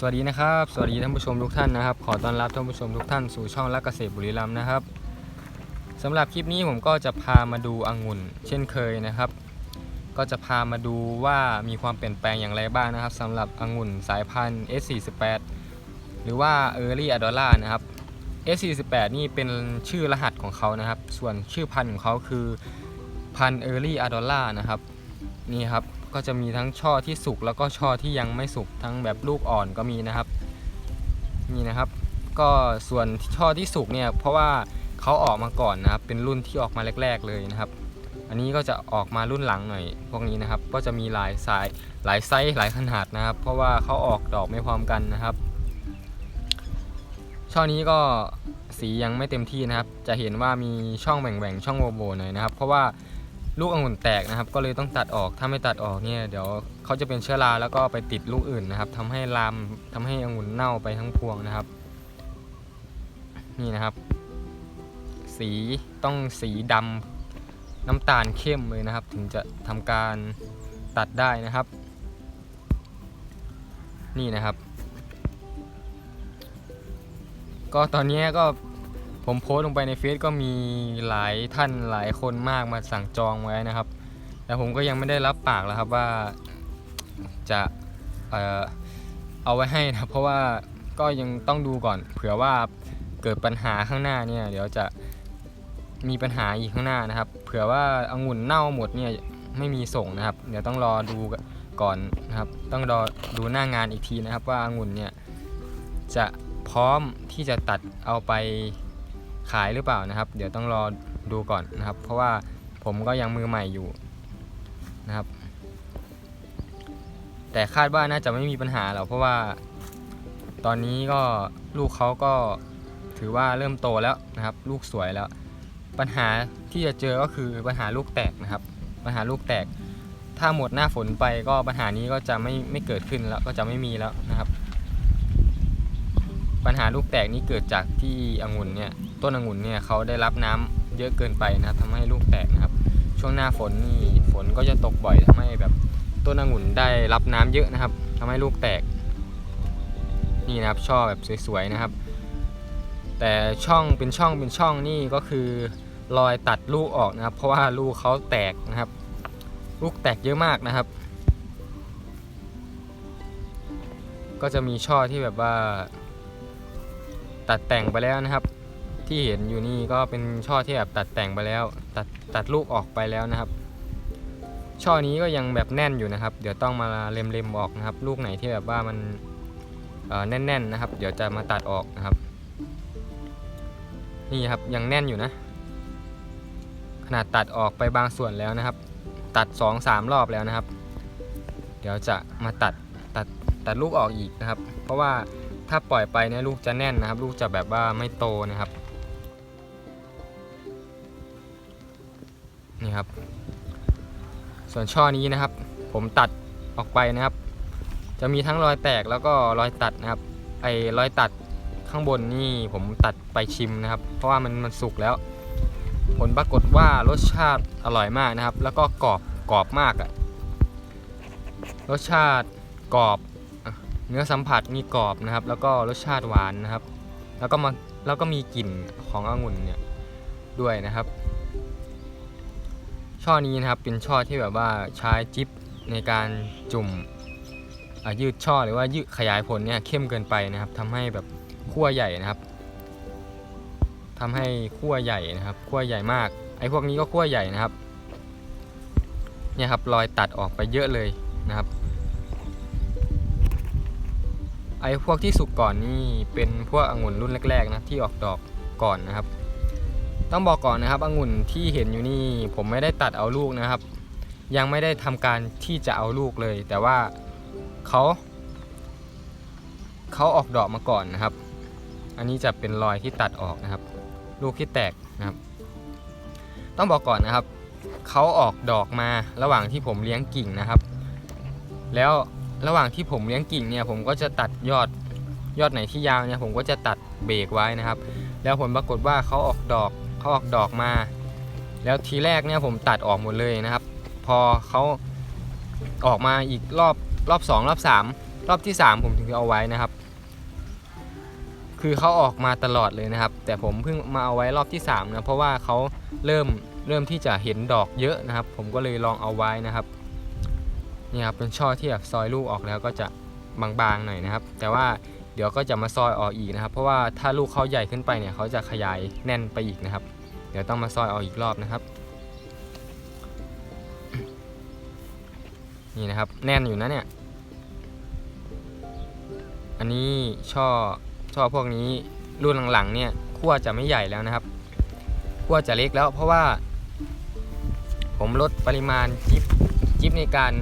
สวัสดีนะครับ สวัสดีท่านผู้ชมทุกท่านนะครับ ขอต้อนรับท่านผู้ชมทุกท่านสู่ช่องรักเกษตรบุรีรัมย์นะครับสำหรับคลิปนี้ผมก็จะพามาดูองุ่น เช่นเคยนะครับ ก็จะพามาดูว่ามีความเปลี่ยนแปลงอย่างไรบ้างนะครับสำหรับองุ่นสายพันธุ์ S48 หรือว่า Early Adola นะครับ S48 นี่เป็นชื่อรหัสของเขานะครับ ส่วนชื่อพันธุ์ของเขาคือพันธุ์ Early Adola นะครับนี่ครับ ก็จะมีทั้งช่อที่สุกแล้วก็ช่อที่ยังไม่สุกทั้งแบบลูกอ่อนก็มีนะครับนี่นะครับ ก็ส่วนช่อที่สุกเนี่ยเพราะว่าเขาออกมาก่อนนะครับ เป็นรุ่นที่ออกมาแรก ๆ เลยนะครับ อันนี้ก็จะออกมารุ่นหลังหน่อย พวกนี้นะครับ ก็จะมีหลายสายหลายไซส์หลายขนาดนะครับ เพราะว่าเขาออกดอกไม่พร้อมกันนะครับ ช่อนี้ก็สียังไม่เต็มที่นะครับ จะเห็นว่ามีช่องแบ่งๆช่องโหว่ๆหน่อยนะครับ เพราะว่า ลูกองุ่นแตกนะครับ ก็เลยต้องตัดออกถ้าไม่ตัดออกเนี่ยเดี๋ยวเขาจะเป็นเชื้อราแล้วก็ไปติดลูกอื่นนะครับทำให้ลามทำให้องุ่นเน่าไปทั้งพวงนะครับ นี่นะครับ สีต้องสีดำน้ำตาลเข้มเลยนะครับ ถึงจะทำการตัดได้นะครับ นี่นะครับ ก็ตอนนี้ก็ ผมโพสต์ลงไปในเฟซก็มีหลายท่านหลายคนมากมาสั่งจองไว้นะครับ แต่ผมก็ยังไม่ได้รับปากแล้วครับว่าจะเออเอาไว้ให้นะเพราะว่าก็ยังต้องดูก่อน เผื่อว่าเกิดปัญหาข้างหน้าเนี่ยเดี๋ยวจะมีปัญหาอีกข้างหน้านะครับ เผื่อว่าอางุ่นเน่าหมดเนี่ยไม่มีส่งนะครับ เดี๋ยวต้องรอดูก่อนนะครับ ต้องรอดูหน้างานอีกทีนะครับ ว่าอางุ่นเนี่ยจะพร้อมที่จะตัดเอาไป ขายหรือเปล่านะครับ เดี๋ยวต้องรอดูก่อนนะครับ เพราะว่าผมก็ยังมือใหม่อยู่นะครับ แต่คาดว่าน่าจะไม่มีปัญหาหรอกเพราะว่า ตอนนี้ก็ลูกเขาก็ถือว่าเริ่มโตแล้วนะครับ ลูกสวยแล้ว ปัญหาที่จะเจอก็คือปัญหาลูกแตกนะครับ ปัญหาลูกแตก ถ้าหมดหน้าฝนไปก็ปัญหานี้ก็จะไม่ไม่เกิดขึ้นแล้วก็จะไม่มีแล้วนะครับ ปัญหาลูกแตกนี้เกิดจากที่องุ่นเนี่ย ต้นองุ่นเนี่ยเขาได้รับน้ำเยอะเกินไปนะครับทำให้ลูกแตกนะครับ ช่วงหน้าฝนนี่ฝนก็จะตกบ่อยทำให้แบบต้นองุ่นได้รับน้ำเยอะนะครับทำให้ลูกแตก นี่นะครับช่อแบบสวยๆนะครับ แต่ช่องเป็นช่องเป็นช่องนี่ก็คือรอยตัดลูกออกนะครับ เพราะว่าลูกเขาแตกนะครับ ลูกแตกเยอะมากนะครับ ก็จะมีช่อที่แบบว่า ตัดแต่งไปแล้วนะครับ ที่เห็นอยู่นี่ก็เป็นช่อที่แบบตัดแต่งไปแล้ว ตัดตัดลูกออกไปแล้วนะครับ ช่อนี้ก็ยังแบบแน่นอยู่นะครับ เดี๋ยวต้องมาเล็มๆออกนะครับ ลูกไหนที่แบบว่ามันเอ่อแน่นๆนะครับ เดี๋ยวจะมาตัดออกนะครับ นี่ครับยังแน่นอยู่นะ ขนาดตัดออกไปบางส่วนแล้วนะครับ ตัด 2-3 รอบแล้วนะครับ เดี๋ยวจะมาตัดตัดตัดลูกออกอีกนะครับ เพราะว่าถ้าปล่อยไปเนี่ยลูกจะแน่นนะครับ ลูกจะแบบว่าไม่โตนะครับ นี่ครับ ส่วนช่อนี้นะครับ ผมตัดออกไปนะครับ จะมีทั้งรอยแตกแล้วก็รอยตัดนะครับ ไอ้รอยตัดข้างบนนี่ผมตัดไปชิมนะครับ เพราะว่ามันมันสุกแล้ว ผลปรากฏว่ารสชาติอร่อยมากนะครับ แล้วก็กรอบกรอบมากอะรสชาติกรอบเนื้อสัมผัสมีกรอบนะครับ แล้วก็รสชาติหวานนะครับ แล้วก็มาแล้วก็มีกลิ่นขององุ่นเนี่ยด้วยนะครับ ช่อนี้นะครับเป็นช่อที่แบบว่าใช้จิ๊บในการจุ่มยืดช่อหรือว่ายืดขยายผลเนี่ยเข้มเกินไปนะครับทำให้แบบขั้วใหญ่นะครับทำให้ขั้วใหญ่นะครับขั้วใหญ่มาก ไอ้พวกนี้ก็ขั้วใหญ่นะครับเนี่ยครับรอยตัดออกไปเยอะเลยนะครับ ไอ้พวกที่สุกก่อนนี่เป็นพวกองุ่นรุ่นแรกๆนะที่ออกดอกก่อนนะครับ ต้องบอกก่อนนะครับองุ่นที่เห็นอยู่นี่ผมไม่ได้ตัดเอาลูกนะครับ ยังไม่ได้ทำการที่จะเอาลูกเลย แต่ว่าเขาเขาออกดอกมาก่อนนะครับ อันนี้จะเป็นรอยที่ตัดออกนะครับ ลูกที่แตกนะครับ ต้องบอกก่อนนะครับเขาออกดอกมาระหว่างที่ผมเลี้ยงกิ่งนะครับ แล้วระหว่างที่ผมเลี้ยงกิ่งเนี่ยผมก็จะตัดยอดยอดไหนที่ยาวเนี่ยผมก็จะตัดเบรกไว้นะครับ แล้วผลปรากฏว่าเขาออกดอก เขาออกดอกมา แล้วทีแรกเนี่ยผมตัดออกหมดเลยนะครับ พอเขาออกมาอีกรอบรอบ 2 รอบ 3 รอบที่สามผมถึงจะเอาไว้นะครับ คือเขาออกมาตลอดเลยนะครับ แต่ผมเพิ่งมาเอาไว้รอบที่3นะเพราะว่าเขาเริ่มเริ่มที่จะเห็นดอกเยอะนะครับ ผมก็เลยลองเอาไว้นะครับนี่ครับเป็นช่อที่แบบซอยลูกออกแล้วก็จะบางๆหน่อยนะครับ แต่ว่า เดี๋ยวก็จะมาซอยออกอีกนะครับ เพราะว่าถ้าลูกเขาใหญ่ขึ้นไปเนี่ยเขาจะขยายแน่นไปอีกนะครับ เดี๋ยวต้องมาซอยออกอีกรอบนะครับ นี่นะครับแน่นอยู่นะเนี่ย อันนี้ช่อช่อพวกนี้รุ่นหลังๆเนี่ยขั้วจะไม่ใหญ่แล้วนะครับขั้วจะเล็กแล้วเพราะว่า ผมลดปริมาณจิ๊บจิ๊บในการ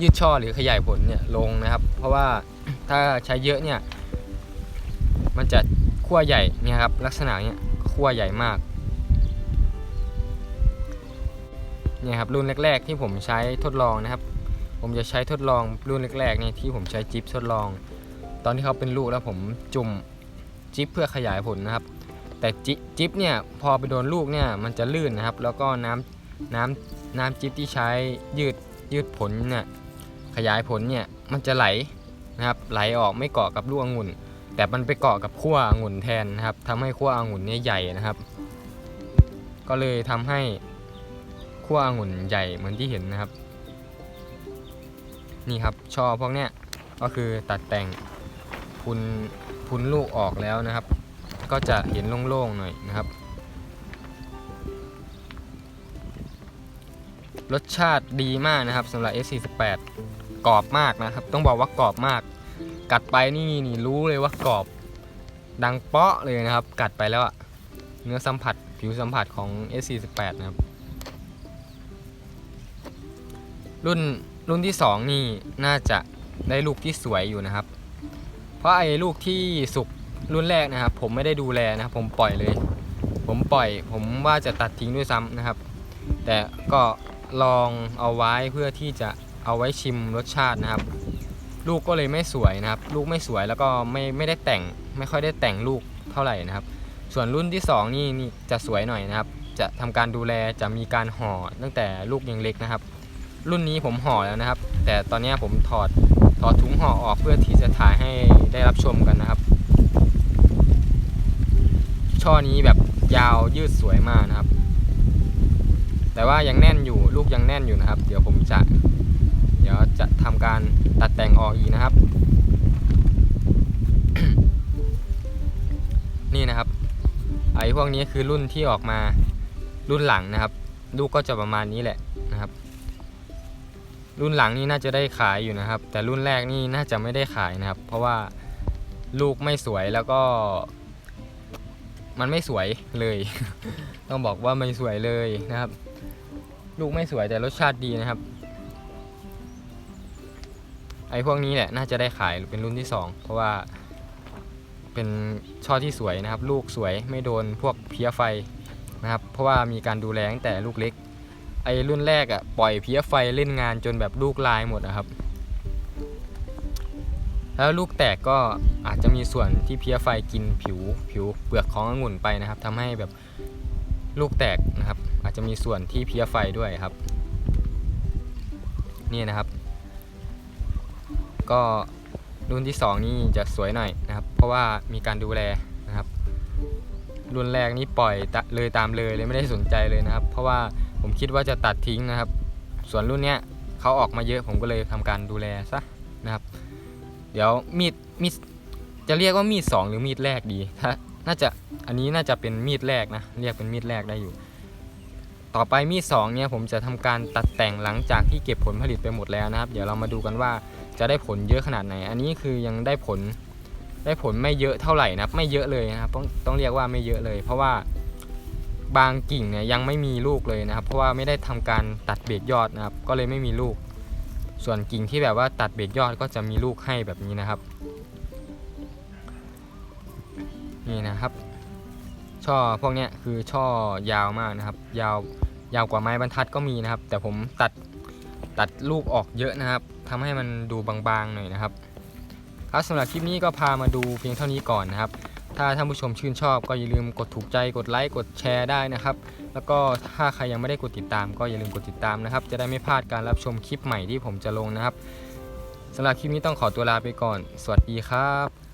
ยืดช่อหรือขยายผลเนี่ยลงนะครับ เพราะว่า ถ้าใช้เยอะเนี่ย มันจะขั้วใหญ่เนี่ยครับลักษณะเนี้ยขั้วใหญ่มากเนี่ยครับรุ่นแรก ๆ ที่ผมใช้ทดลองนะครับ ผมจะใช้ทดลองรุ่นแรกๆเนี่ยที่ผมใช้จิ๊บทดลอง ตอนที่เขาเป็นลูกแล้วผมจุ่มจิ๊บเพื่อขยายผลนะครับ แต่จิจ๊บเนี่ยพอไปโดนลูกเนี่ยมันจะลื่นนะครับ แล้วก็น้ำน้ำน้ำจิ๊บที่ใช้ยืดยืดผลเนี่ยขยายผลเนี่ยมันจะไหล นะครับไหลออกไม่เกาะกับลูกองุ่น แต่มันไปเกาะกับขั้วองุ่นแทนนะครับทำให้ขั้วองุ่นเนี่ยใหญ่นะครับ ก็เลยทำให้ขั้วองุ่นใหญ่เหมือนที่เห็นนะครับ นี่ครับช่อพวกเนี้ยก็คือตัดแต่งพุนพุนลูกออกแล้วนะครับ ก็จะเห็นโล่งๆหน่อยนะครับ รสชาติดีมากนะครับสำหรับ S48 กรอบมากนะครับ ต้องบอกว่ากรอบมาก กัดไปนี่นี่รู้เลยว่ากรอบ ดังเปาะเลยนะครับ กัดไปแล้วอะเนื้อสัมผัสผิวสัมผัสของ S48 นะครับ รุ่นรุ่นที่ 2 นี่น่าจะได้ลูกที่สวยอยู่นะครับ เพราะไอ้ลูกที่สุกรุ่นแรกนะครับ ผมไม่ได้ดูแลนะครับ ผมปล่อยเลย ผมปล่อยผมว่าจะตัดทิ้งด้วยซ้ำนะครับ แต่ก็ลองเอาไว้เพื่อที่จะ เอาไว้ชิมรสชาตินะครับ ลูกก็เลยไม่สวยนะครับ ลูกไม่สวยแล้วก็ไม่ไม่ได้แต่งไม่ค่อยได้แต่งลูกเท่าไหร่นะครับ ส่วนรุ่นที่สองนี่นี่จะสวยหน่อยนะครับ จะทำการดูแลจะมีการห่อตั้งแต่ลูกยังเล็กนะครับ รุ่นนี้ผมห่อแล้วนะครับ แต่ตอนนี้ผมถอดถอดถุงห่อออกเพื่อที่จะถ่ายให้ได้รับชมกันนะครับ ช่อนี้แบบยาวยืดสวยมากนะครับ แต่ว่ายังแน่นอยู่ลูกยังแน่นอยู่นะครับ เดี๋ยวผมจะ ดี๋ยวจะทำการตัดแต่งออกอีกนะครับ นี่นะครับไอ้พวกนี้คือรุ่นที่ออกมารุ่นหลังนะครับ ลูกก็จะประมาณนี้แหละนะครับ รุ่นหลังนี่น่าจะได้ขายอยู่นะครับ แต่รุ่นแรกนี่น่าจะไม่ได้ขายนะครับ เพราะว่าลูกไม่สวยแล้วก็ มันไม่สวยเลย ต้องบอกว่าไม่สวยเลยนะครับ ลูกไม่สวยแต่รสชาติดีนะครับ ไอ้พวกนี้แหละน่าจะได้ขายเป็นรุ่นที่ 2 เพราะว่าเป็นช่อที่สวยนะครับ ลูกสวยไม่โดนพวกเพี้ยไฟนะครับ เพราะว่ามีการดูแลตั้งแต่ลูกเล็ก ไอ้รุ่นแรกอะ่ะปล่อยเพี้ยไฟเล่นงานจนแบบลูกลายหมดนะครับ แล้วลูกแตกก็อาจจะมีส่วนที่เพี้ยไฟกินผิวผิวเปลือกขององุ่นไปนะครับทำให้แบบลูกแตกนะครับ อาจจะมีส่วนที่เพี้ยไฟด้วยครับ นี่นะครับ ก็รุ่นที่ 2 นี่จะสวยหน่อยนะครับ เพราะว่ามีการดูแลนะครับ รุ่นแรกนี่ปล่อยตะเลยตามเลยเลยไม่ได้สนใจเลยนะครับ เพราะว่าผมคิดว่าจะตัดทิ้งนะครับ ส่วนรุ่นเนี้ยเขาออกมาเยอะผมก็เลยทำการดูแลซะนะครับ เดี๋ยวมีดมีดจะเรียกว่ามีดสองหรือมีดแรกดีถ้าน่าจะอันนี้น่าจะเป็นมีดแรกนะเรียกเป็นมีดแรกได้อยู่ ต่อไปมีดสองเนี่ยผมจะทำการตัดแต่งหลังจากที่เก็บผลผลิตไปหมดแล้วนะครับ เดี๋ยวเรามาดูกันว่า จะได้ผลเยอะขนาดไหน อันนี้คือยังได้ผลได้ผลไม่เยอะเท่าไหร่นะครับ ไม่เยอะเลยนะครับต้องต้องเรียกว่าไม่เยอะเลย เพราะว่าบางกิ่งเนี่ยยังไม่มีลูกเลยนะครับ เพราะว่าไม่ได้ทำการตัดเบรกยอดนะครับ ก็เลยไม่มีลูก ส่วนกิ่งที่แบบว่าตัดเบรกยอดก็จะมีลูกให้แบบนี้นะครับ นี่นะครับ ช่อพวกนี้คือช่อยาวมากนะครับ ยาวยาวกว่าไม้บรรทัดก็มีนะครับ แต่ผมตัด ตัดลูกออกเยอะนะครับทำให้มันดูบางๆหน่อยนะครับ ครับสำหรับคลิปนี้ก็พามาดูเพียงเท่านี้ก่อนนะครับ ถ้าท่านผู้ชมชื่นชอบก็อย่าลืมกดถูกใจกดไลค์กดแชร์ได้นะครับ แล้วก็ถ้าใครยังไม่ได้กดติดตาม ก็อย่าลืมกดติดตามนะครับ จะได้ไม่พลาดการรับชมคลิปใหม่ที่ผมจะลงนะครับสำหรับคลิปนี้ต้องขอตัวลาไปก่อน สวัสดีครับ